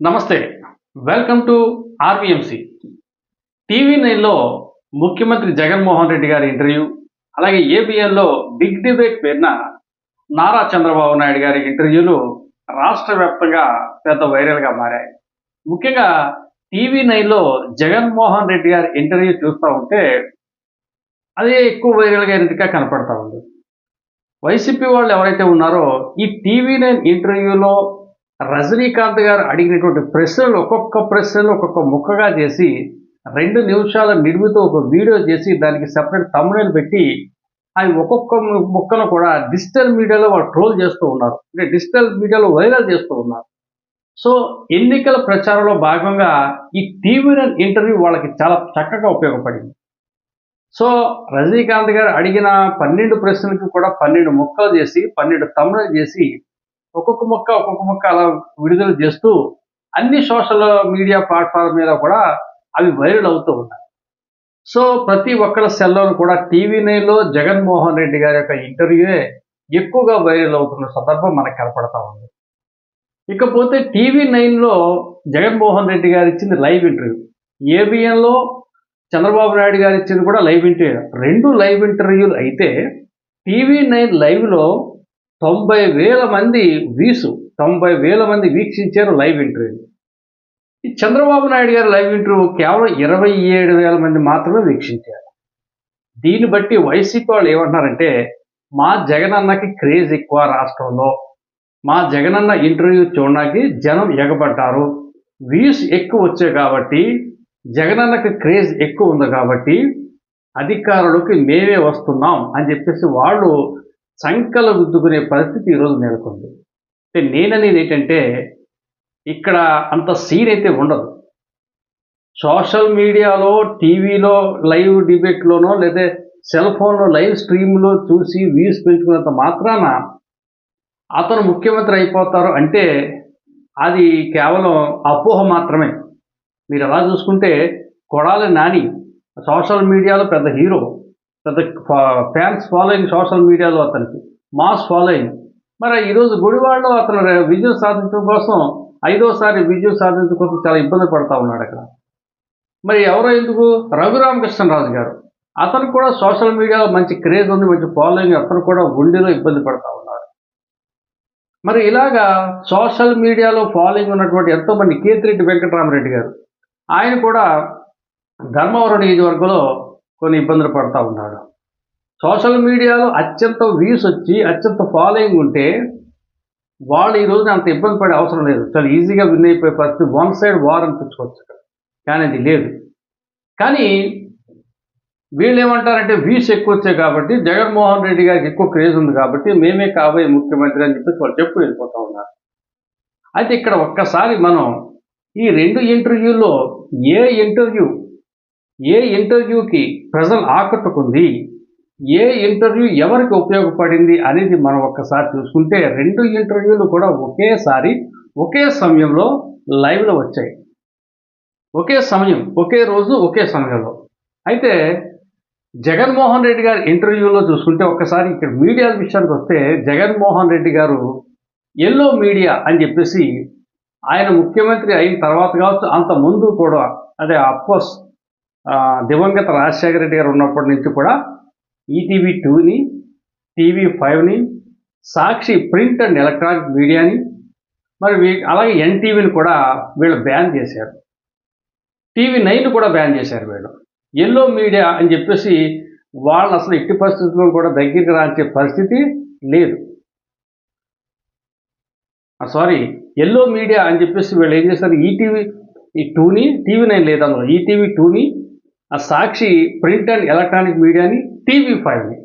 నమస్తే. Welcome to ఆర్వీఎంసి TV నైన్లో ముఖ్యమంత్రి జగన్మోహన్ రెడ్డి గారి ఇంటర్వ్యూ అలాగే ఏబిఎన్లో బిగ్ డిబేట్ పేరున నారా చంద్రబాబు నాయుడు గారి ఇంటర్వ్యూలు రాష్ట్ర వ్యాప్తంగా పెద్ద వైరల్గా మారాయి. ముఖ్యంగా టీవీ నైన్లో జగన్మోహన్ రెడ్డి గారి ఇంటర్వ్యూ చూస్తూ ఉంటే అదే ఎక్కువ వైరల్గా ఎందుక కనపడతా ఉంది. వైసీపీ వాళ్ళు ఎవరైతే ఉన్నారో ఈ టీవీ నైన్ ఇంటర్వ్యూలో రజనీకాంత్ గారు అడిగినటువంటి ప్రశ్నలు ఒక్కొక్క ప్రశ్నలు ఒక్కొక్క ముక్కగా చేసి రెండు నిమిషాల నిర్మిత ఒక వీడియో చేసి దానికి సపరేట్ తమ్ముడని పెట్టి అవి ఒక్కొక్క ముక్కను కూడా డిజిటల్ మీడియాలో వాళ్ళు ట్రోల్ చేస్తూ ఉన్నారు. అంటే డిజిటల్ మీడియాలో వైరల్ చేస్తూ ఉన్నారు. సో ఎన్నికల ప్రచారంలో భాగంగా ఈ టీవీ ఇంటర్వ్యూ వాళ్ళకి చాలా చక్కగా ఉపయోగపడింది. సో రజనీకాంత్ గారు అడిగిన పన్నెండు ప్రశ్నలకు కూడా పన్నెండు ముక్కలు చేసి పన్నెండు తమ్ముడు చేసి ఒక్కొక్క ముక్క ఒక్కొక్క ముక్క అలా విడుదల చేస్తూ అన్ని సోషల్ మీడియా ప్లాట్ఫామ్ మీద కూడా అవి వైరల్ అవుతూ ఉన్నాయి. సో ప్రతి ఒక్కరి సెల్లోను కూడా టీవీ నైన్లో జగన్మోహన్ రెడ్డి గారి యొక్క ఇంటర్వ్యూయే ఎక్కువగా వైరల్ అవుతున్న సందర్భం మనకు కనపడతా ఉంది. ఇకపోతే టీవీ నైన్లో జగన్మోహన్ రెడ్డి గారు ఇచ్చింది లైవ్ ఇంటర్వ్యూ. ఏబిఎన్లో చంద్రబాబు నాయుడు గారు ఇచ్చింది కూడా లైవ్ ఇంటర్వ్యూ. రెండు లైవ్ ఇంటర్వ్యూలు అయితే టీవీ నైన్ లైవ్లో తొంభై వేల మంది వీసు తొంభై వేల మంది వీక్షించారు లైవ్ ఇంటర్వ్యూ. ఈ చంద్రబాబు నాయుడు గారి లైవ్ ఇంటర్వ్యూ కేవలం ఇరవై ఏడు వేల మంది మాత్రమే వీక్షించారు. దీన్ని బట్టి వైసీపీ వాళ్ళు ఏమంటున్నారంటే మా జగనన్నకి క్రేజ్ ఎక్కువ రాష్ట్రంలో. మా జగనన్న ఇంటర్వ్యూ చూడడానికి జనం ఎగబడ్డారు. వ్యూస్ ఎక్కువ వచ్చాయి కాబట్టి జగనన్నకి క్రేజ్ ఎక్కువ ఉంది కాబట్టి అధికారులకు మేమే వస్తున్నాం అని చెప్పేసి వాళ్ళు సంకల రుద్దుకునే పరిస్థితి ఈరోజు నెలకొంది. అంటే నేననేది ఏంటంటే ఇక్కడ అంత సీన్ అయితే ఉండదు. సోషల్ మీడియాలో టీవీలో లైవ్ డిబేట్లోనో లేదా సెల్ ఫోన్లో లైవ్ స్ట్రీమ్లో చూసి వ్యూస్ పెంచుకున్నంత మాత్రాన అతను ముఖ్యమంత్రి అయిపోతారు అంటే అది కేవలం అపోహ మాత్రమే. మీరు అలా చూసుకుంటే కొడాలి నాని సోషల్ మీడియాలో పెద్ద హీరో. పెద్ద ఫ్యాన్స్ ఫాలోయింగ్ సోషల్ మీడియాలో అతనికి మాస్ ఫాలోయింగ్. మరి ఈరోజు గుడివాడలో అతను విజయం సాధించడం కోసం ఐదోసారి విజయం సాధించడం కోసం చాలా ఇబ్బంది పడతా ఉన్నాడు అక్కడ. మరి ఎవరో ఎందుకు? రఘురామకృష్ణరాజు గారు. అతను కూడా సోషల్ మీడియాలో మంచి క్రేజ్ ఉంది మంచి ఫాలోయింగ్ అతను కూడా గుండెలో ఇబ్బంది పడతా ఉన్నాడు. మరి ఇలాగా సోషల్ మీడియాలో ఫాలోయింగ్ ఉన్నటువంటి ఎంతోమంది కేతిరెడ్డి వెంకటరామరెడ్డి గారు. ఆయన కూడా ధర్మవరం నియోజకవర్గంలో కొన్ని ఇబ్బందులు పడుతూ ఉన్నాడు. సోషల్ మీడియాలో అత్యంత వ్యూస్ వచ్చి అత్యంత ఫాలోయింగ్ ఉంటే వాళ్ళు ఈ రోజున అంత ఇబ్బంది పడే అవసరం లేదు. చాలా ఈజీగా విన్ అయిపోయే పరిస్థితి. వన్ సైడ్ వార్ అనిపించుకోవచ్చు కానీ అది లేదు. కానీ వీళ్ళు ఏమంటారంటే వ్యూస్ ఎక్కువ వచ్చాయి కాబట్టి జగన్మోహన్ రెడ్డి గారికి ఎక్కువ క్రేజ్ ఉంది కాబట్టి మేమే కాబోయే ముఖ్యమంత్రి అని చెప్పేసి వాళ్ళు చెప్పు వెళ్ళిపోతా ఉన్నారు. అయితే ఇక్కడ ఒక్కసారి మనం ఈ రెండు ఇంటర్వ్యూల్లో ఏ ఇంటర్వ్యూ ఏ ఇంటర్వ్యూకి ప్రజలు ఆకట్టుకుంది? ఏ ఇంటర్వ్యూ ఎవరికి ఉపయోగపడింది అనేది మనం ఒక్కసారి చూసుకుంటే రెండు ఇంటర్వ్యూలు కూడా ఒకేసారి ఒకే సమయంలో లైవ్లో వచ్చాయి. ఒకే సమయం ఒకే రోజు ఒకే సమయంలో. అయితే జగన్మోహన్ రెడ్డి గారి ఇంటర్వ్యూలో చూసుకుంటే ఒక్కసారి ఇక్కడ మీడియా విషయానికి వస్తే జగన్మోహన్ రెడ్డి గారు ఎల్లో మీడియా అని చెప్పేసి ఆయన ముఖ్యమంత్రి అయిన తర్వాత కావచ్చు అంత ముందు కూడా అదే అఫ్కోర్స్ దివంగత రాజశేఖర రెడ్డి గారు ఉన్నప్పటి నుంచి కూడా ఈటీవీ టూని టీవీ ఫైవ్ని సాక్షి ప్రింట్ అండ్ ఎలక్ట్రానిక్ మీడియాని మరి వీ- అలాగే ఎన్టీవీని కూడా వీళ్ళు బ్యాన్ చేశారు. టీవీ నైన్ కూడా బ్యాన్ చేశారు వీళ్ళు. ఎల్లో మీడియా అని చెప్పేసి వాళ్ళని అసలు ఎట్టి పరిస్థితుల్లో కూడా దగ్గరికి రాంచే పరిస్థితి లేదు. సారీ ఎల్లో మీడియా అని చెప్పేసి వీళ్ళు ఏం చేస్తారు ఈటీవీ ఈ టూని టీవీ నైన్ లేదు అందులో. ఈటీవీ టూని ఆ సాక్షి ప్రింట్ అండ్ ఎలక్ట్రానిక్ మీడియాని టీవీ ఫైవ్ని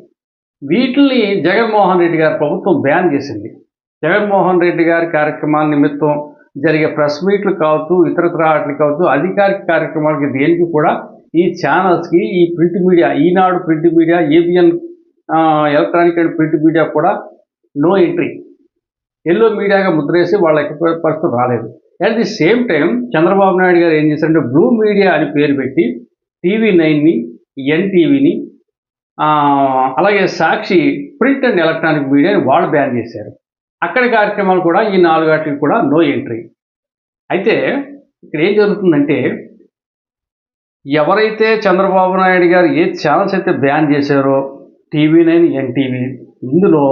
వీటిని జగన్మోహన్ రెడ్డి గారి ప్రభుత్వం బ్యాన్ చేసింది. జగన్మోహన్ రెడ్డి గారి కార్యక్రమాల నిమిత్తం జరిగే ప్రెస్ మీట్లు కావచ్చు ఇతరత్ర వాటికి కావచ్చు అధికారిక కార్యక్రమాలకి దేనికి కూడా ఈ ఛానల్స్కి ఈ print media Eenadu print media ABN electronic and print media కూడా నో ఎంట్రీ. ఎల్లో మీడియాగా ముద్రేసి వాళ్ళకి పరిస్థితి రాలేదు. At the same time Chandrababu Naidu garu ఏం చేశారంటే బ్లూ మీడియా అని పేరు పెట్టి టీవీ నైన్ని ఎన్టీవీని అలాగే సాక్షి ప్రింట్ అండ్ ఎలక్ట్రానిక్ మీడియాని వాళ్ళు బ్యాన్ చేశారు. అక్కడి కార్యక్రమాలు కూడా ఈ నాలుగు వాటికి కూడా నో ఎంట్రీ. అయితే ఇక్కడ ఏం జరుగుతుందంటే ఎవరైతే చంద్రబాబు నాయుడు గారు ఏ ఛానల్స్ అయితే బ్యాన్ చేశారో టీవీ నైన్ ఎన్టీవీ ఇందులో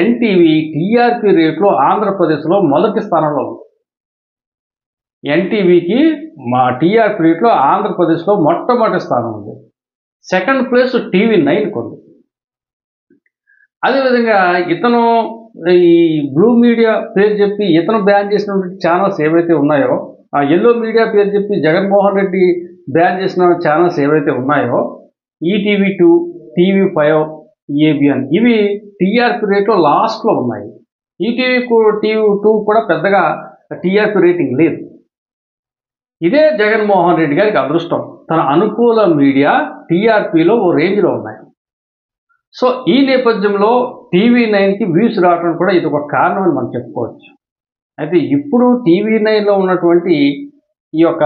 ఎన్టీవీ టీఆర్పీ రేట్లో ఆంధ్రప్రదేశ్లో మొదటి స్థానంలో ఉంది. ఎన్టీవీకి మా టీఆర్పీ రేట్లో ఆంధ్రప్రదేశ్లో మొట్టమొదటి స్థానం ఉంది. సెకండ్ ప్లేస్ టీవీ నైన్ కొంది అదేవిధంగా ఇతను ఈ బ్లూ మీడియా పేరు చెప్పి ఇతను బ్యాన్ చేసినటువంటి ఛానల్స్ ఏవైతే ఉన్నాయో ఆ ఎల్లో మీడియా పేరు చెప్పి జగన్మోహన్ రెడ్డి బ్యాన్ చేసిన ఛానల్స్ ఏవైతే ఉన్నాయో ETV two TV five ABN ఇవి టీఆర్పీ రేట్లో లాస్ట్లో ఉన్నాయి. ఈటీవీ టీవీ టూ కూడా పెద్దగా టీఆర్పీ రేటింగ్ లేదు. ఇదే జగన్మోహన్ రెడ్డి గారికి అదృష్టం. తన అనుకూల మీడియా టీఆర్పీలో ఓ రేంజ్లో ఉన్నాయి. సో ఈ నేపథ్యంలో టీవీ నైన్కి వ్యూస్ రావడం కూడా ఇది ఒక కారణం అని మనం చెప్పుకోవచ్చు. అయితే ఇప్పుడు టీవీ నైన్లో ఉన్నటువంటి ఈ యొక్క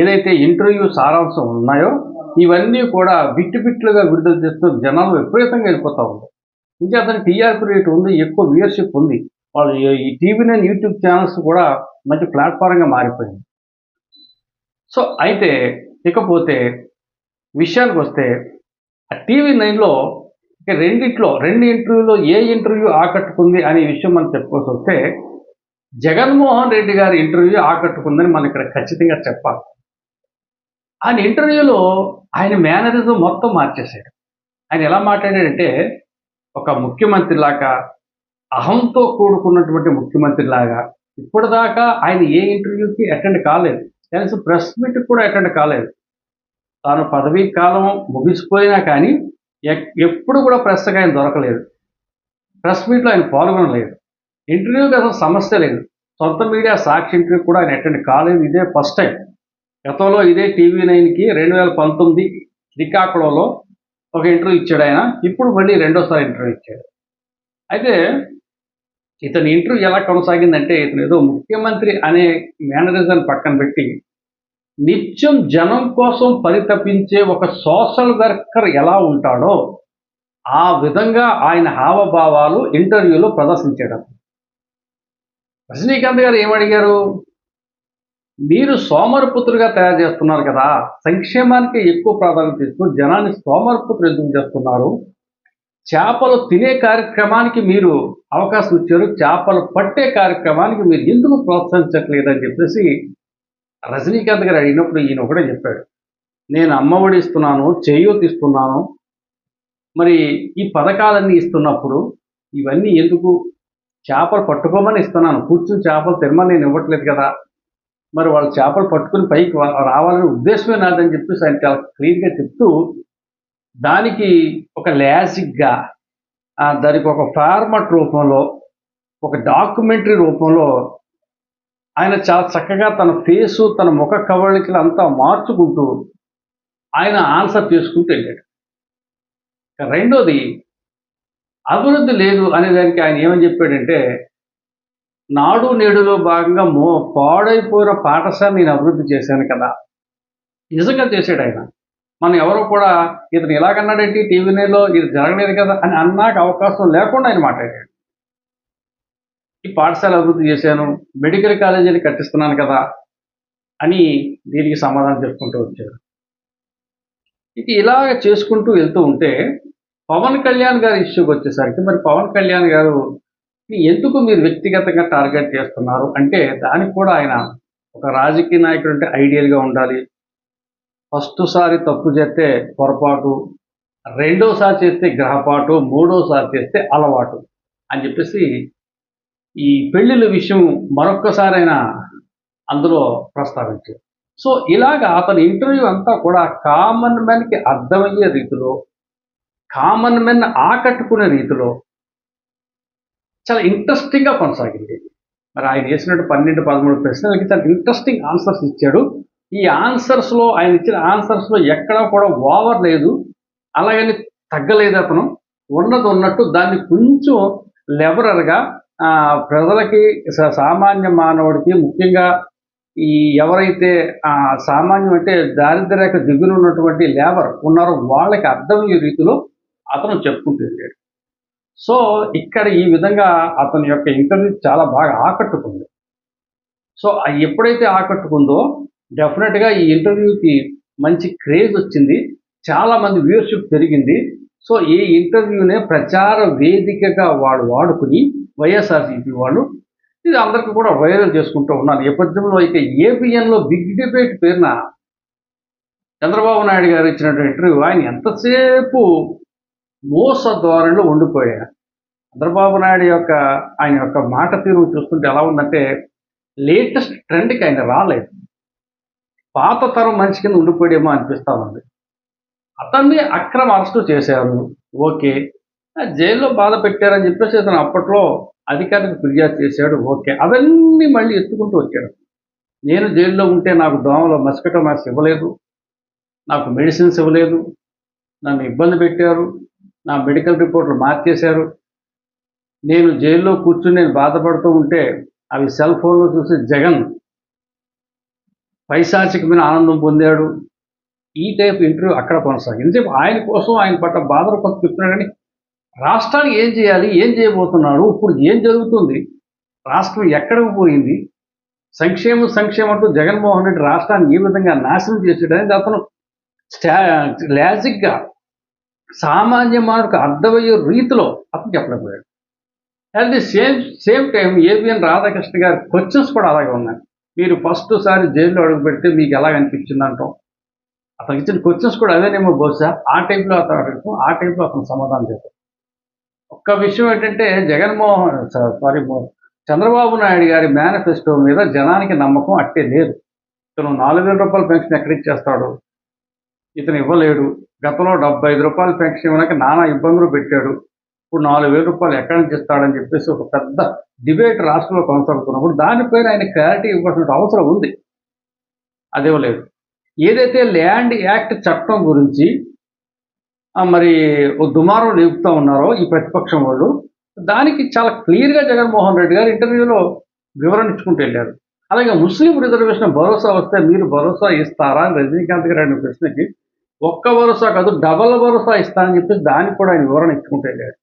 ఏదైతే ఇంటర్వ్యూ సారాంశం ఉన్నాయో ఇవన్నీ కూడా బిట్టు బిట్లుగా విడుదల చేస్తూ జనాలు విపరీతంగా వెళ్ళిపోతూ ఉంది ఇంకా అతని టీఆర్పీ రేట్ ఉంది ఎక్కువ వ్యూయర్షిప్ ఉంది. వాళ్ళు ఈ టీవీ నైన్ యూట్యూబ్ ఛానల్స్ కూడా మంచి ప్లాట్ఫారంగా మారిపోయింది. సో అయితే ఇకపోతే విషయానికి వస్తే ఆ టీవీ నైన్లో రెండిట్లో రెండు ఇంటర్వ్యూలో ఏ ఇంటర్వ్యూ ఆకట్టుకుంది అనే విషయం మనం చెప్పుకోవాల్సి వస్తే జగన్మోహన్ రెడ్డి గారి ఇంటర్వ్యూ ఆకట్టుకుందని మనం ఇక్కడ ఖచ్చితంగా చెప్పాలి. ఆయన ఇంటర్వ్యూలో ఆయన మేనరిజం మొత్తం మార్చేశాడు. ఆయన ఎలా మాట్లాడాడంటే ఒక ముఖ్యమంత్రి లాగా అహంతో కూడుకున్నటువంటి ముఖ్యమంత్రి లాగా ఇప్పటిదాకా ఆయన ఏ ఇంటర్వ్యూకి అటెండ్ కాలేదు. కనీసం ప్రెస్ మీట్ కూడా అటెండ్ కాలేదు. తాను పదవీ కాలం ముగిసిపోయినా కానీ ఎప్పుడు కూడా ప్రెస్కి ఆయన దొరకలేదు. ప్రెస్ మీట్లో ఆయన పాల్గొనలేదు. ఇంటర్వ్యూకి అసలు సమస్య లేదు. సొంత మీడియా సాక్షి ఇంటర్వ్యూ కూడా ఆయన అటెండ్ కాలేదు. ఇదే ఫస్ట్ టైం గతంలో ఇదే టీవీ నైన్కి రెండు వేల పంతొమ్మిది శ్రీకాకుళంలో ఒక ఇంటర్వ్యూ ఇచ్చాడు ఆయన. ఇప్పుడు మళ్ళీ రెండోసారి ఇంటర్వ్యూ ఇచ్చాడు. అయితే ఇతని ఇంటర్వ్యూ ఎలా కొనసాగిందంటే ఇతను ఏదో ముఖ్యమంత్రి అనే మేనరిజం పక్కన పెట్టి నిత్యం జనం కోసం పరితపించే ఒక సోషల్ వర్కర్ ఎలా ఉంటాడో ఆ విధంగా ఆయన హావభావాలు ఇంటర్వ్యూలో ప్రదర్శించడం. రజనీకాంత్ గారు ఏమడిగారు? మీరు సోమరపుత్రులుగా తయారు చేస్తున్నారు కదా సంక్షేమానికి ఎక్కువ ప్రాధాన్యత ఇస్తూ జనాన్ని సోమరపుత్రులు ఎందుకు చేస్తున్నారు? చేపలు తినే కార్యక్రమానికి మీరు అవకాశం ఇచ్చారు. చేపలు పట్టే కార్యక్రమానికి మీరు ఎందుకు ప్రోత్సహించట్లేదని చెప్పేసి రజనీకాంత్ గారు అడిగినప్పుడు ఈయన ఒకటే చెప్పాడు. నేను అమ్మఒడి ఇస్తున్నాను చేయూతి ఇస్తున్నాను. మరి ఈ పథకాలన్నీ ఇస్తున్నప్పుడు ఇవన్నీ ఎందుకు? చేపలు పట్టుకోమని ఇస్తున్నాను. కూర్చుని చేపలు తినమని నేను ఇవ్వట్లేదు కదా. మరి వాళ్ళు చేపలు పట్టుకుని పైకి రావాలనే ఉద్దేశమే నాదని చెప్పేసి ఆయన చాలా క్లియర్గా చెప్తూ దానికి ఒక లాజిక్గా దానికి ఒక ఫార్మట్ రూపంలో ఒక డాక్యుమెంటరీ రూపంలో ఆయన చాలా చక్కగా తన ఫేసు తన ముఖ కవళికలు అంతా మార్చుకుంటూ ఆయన ఆన్సర్ చేసుకుంటూ వెళ్ళాడు. రెండోది అభివృద్ధి లేదు అనే దానికి ఆయన ఏమని చెప్పాడంటే నాడు నేడులో భాగంగా మో పాడైపోయిన పాఠశాల నేను అభివృద్ధి చేశాను కదా. నిజంగా చేశాడు ఆయన. మనం ఎవరు కూడా ఇతను ఇలాగన్నాడేంటి టీవీ ఇది జరగలేదు కదా అని అన్నాక అవకాశం లేకుండా ఆయన మాట్లాడాడు. ఈ పాఠశాల అభివృద్ధి చేశాను మెడికల్ కాలేజీని కట్టిస్తున్నాను కదా అని దీనికి సమాధానం చెప్పుకుంటూ వచ్చాడు ఇక ఇలాగ చేసుకుంటూ వెళ్తూ ఉంటే పవన్ కళ్యాణ్ గారి ఇష్యూకి వచ్చేసరికి మరి పవన్ కళ్యాణ్ గారు ఎందుకు మీరు వ్యక్తిగతంగా టార్గెట్ చేస్తున్నారు? అంటే దానికి కూడా ఆయన ఒక రాజకీయ నాయకుడు అంటే ఐడియల్గా ఉండాలి. ఫస్ట్ సారి తప్పు చేస్తే పొరపాటు రెండోసారి చేస్తే గ్రహపాటు మూడోసారి చేస్తే అలవాటు అని చెప్పేసి ఈ పెళ్ళిళ్ళ విషయం మరొక్కసారైనా అందులో ప్రస్తావించారు. సో ఇలాగ అతని ఇంటర్వ్యూ అంతా కూడా కామన్ మెన్కి అర్థమయ్యే రీతిలో కామన్ మెన్ ఆకట్టుకునే రీతిలో చాలా ఇంట్రెస్టింగ్గా కొనసాగింది. మరి ఆయన వేసినట్టు పన్నెండు పదమూడు ప్రశ్నలకి చాలా ఇంట్రెస్టింగ్ ఆన్సర్స్ ఇచ్చాడు. ఈ ఆన్సర్స్లో ఆయన ఇచ్చిన ఆన్సర్స్లో ఎక్కడా కూడా ఓవర్ లేదు. అలాగని తగ్గలేదు అతను. ఉన్నది ఉన్నట్టు దాన్ని కొంచెం లెబరర్గా ప్రజలకి సామాన్య మానవుడికి ముఖ్యంగా ఈ ఎవరైతే ఆ, సామాన్యం అంటే దారిద్ర్య దిగులు ఉన్నటువంటి లేబర్ ఉన్నారో వాళ్ళకి అర్థమయ్యే రీతిలో అతను చెప్పుకుంటూ వెళ్ళాడు. సో ఇక్కడ ఈ విధంగా అతని యొక్క ఇంటర్వ్యూ చాలా బాగా ఆకట్టుకుంది. సో అది ఎప్పుడైతే ఆకట్టుకుందో డెఫినెట్గా ఈ ఇంటర్వ్యూకి మంచి క్రేజ్ వచ్చింది. చాలా మంది వ్యూవర్షిప్ పెరిగింది. సో ఈ ఇంటర్వ్యూనే ప్రచార వేదికగా వాడు వాడుకుని వైఎస్ఆర్సీపీ వాళ్ళు ఇది అందరికీ కూడా వైరల్ చేసుకుంటూ ఉన్నారు. నేపథ్యంలో అయితే ఏపీఎన్లో బిగ్ డిబేట్ పేరున చంద్రబాబు నాయుడు గారు ఇచ్చినటువంటి ఇంటర్వ్యూ ఆయన ఎంతసేపు మోస ధోరణిలో ఉండిపోయారు. చంద్రబాబు నాయుడు యొక్క ఆయన యొక్క మాట తీరు చూస్తుంటే ఎలా ఉందంటే లేటెస్ట్ ట్రెండ్కి ఆయన రాలేదు. పాత తరం మనిషి కింద ఉండిపోయాడేమో అనిపిస్తూ ఉంది. అతన్ని అక్రమ అరెస్టు చేశారు. ఓకే. జైల్లో బాధ పెట్టారని చెప్పేసి అతను అప్పట్లో అధికారికి ఫిర్యాదు చేశాడు. ఓకే. అవన్నీ మళ్ళీ ఎత్తుకుంటూ వచ్చాడు. నేను జైల్లో ఉంటే నాకు దోమలో మస్కిటో మాస్ ఇవ్వలేదు. నాకు మెడిసిన్స్ ఇవ్వలేదు. నన్ను ఇబ్బంది పెట్టారు. నా మెడికల్ రిపోర్ట్లు మార్చేశారు. నేను జైల్లో కూర్చుని నేను బాధపడుతూ ఉంటే అవి సెల్ ఫోన్లో చూసి జగన్ పైశాచికమైన ఆనందం పొందాడు. ఈ టైప్ ఇంటర్వ్యూ అక్కడ కొనసాగింది. ఎందుకంటే ఆయన కోసం ఆయన పట్ల బాధలు కొంత చెప్తున్నాడు కానీ రాష్ట్రానికి ఏం చేయాలి ఏం చేయబోతున్నాడు ఇప్పుడు ఏం జరుగుతుంది రాష్ట్రం ఎక్కడికి పోయింది సంక్షేమం సంక్షేమం అంటూ జగన్మోహన్ రెడ్డి రాష్ట్రాన్ని ఏ విధంగా నాశనం చేసాడు అనేది అతను స్టా లాజిక్గా సామాన్య మానవులకు అర్థమయ్యే రీతిలో అతను చెప్పలేకపోయాడు. At the same same time ABN Radhakrishna garu questions కూడా అలాగే ఉన్నాయి. మీరు ఫస్ట్ సారి జైల్లో అడుగు పెడితే మీకు ఎలా అనిపించింది అంటాం అతనికి ఇచ్చిన క్వశ్చన్స్ కూడా అదేనేమో బహుశా ఆ టైంలో అతను అడుగుతాం ఆ టైంలో అతను సమాధానం చేస్తాం ఒక్క విషయం ఏంటంటే జగన్మోహన్ సారీ చంద్రబాబు నాయుడు గారి మేనిఫెస్టో మీద జనానికి నమ్మకం అట్టే లేదు. ఇతను నాలుగు వేల రూపాయల పెన్షన్ ఎక్కడిచ్చేస్తాడు ఇతను ఇవ్వలేడు. గతంలో డెబ్బై ఐదు రూపాయల పెన్షన్ ఇవ్వడానికి నానా ఇబ్బందులు పెట్టాడు. ఇప్పుడు నాలుగు వేల రూపాయలు ఎక్కడి నుంచి ఇస్తాడని చెప్పేసి ఒక పెద్ద డిబేట్ రాష్ట్రంలో కొనసాగుతున్నప్పుడు దానిపైన ఆయన క్లారిటీ ఇవ్వాల్సిన అవసరం ఉంది. అది ఏదైతే ల్యాండ్ యాక్ట్ చట్టం గురించి మరి ఓ దుమారం లేపుతూ ఉన్నారో ఈ ప్రతిపక్షం వాళ్ళు దానికి చాలా క్లియర్గా జగన్మోహన్ రెడ్డి గారు ఇంటర్వ్యూలో వివరణ ఇచ్చుకుంటూ వెళ్ళారు. అలాగే ముస్లిం రిజర్వేషన్ భరోసా వస్తే మీరు భరోసా ఇస్తారా అని రజనీకాంత్ గారు అడిగిన ప్రశ్నకి ఒక్క భరోసా కాదు డబల్ భరోసా ఇస్తానని చెప్పేసి దానికి కూడా ఆయన వివరణ ఇచ్చుకుంటూ వెళ్ళారు.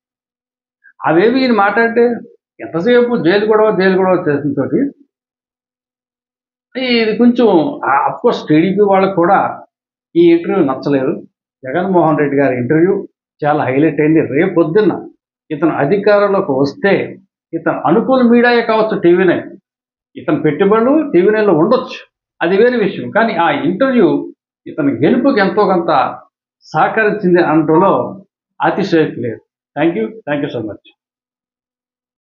అవేవి ఈయన మాట్లాడితే ఎంతసేపు జైలు గొడవ జైలు గొడవ చేసిన తోటి ఇది కొంచెం అఫ్కోర్స్ టీడీపీ వాళ్ళకు కూడా ఈ ఇంటర్వ్యూ నచ్చలేదు జగన్మోహన్ రెడ్డి గారి ఇంటర్వ్యూ చాలా హైలైట్ అయింది. రేపు పొద్దున్న ఇతను అధికారంలోకి వస్తే ఇతను అనుకూల మీడియాయే కావచ్చు టీవీ నైన్ ఇతను పెట్టుబడులు టీవీ నైన్లో ఉండొచ్చు. అది వేరే విషయం. కానీ ఆ ఇంటర్వ్యూ ఇతని గెలుపుకి ఎంతో కొంత సహకరించింది అనడంలో అతిశయోక్తి లేదు. Thank you thank you so much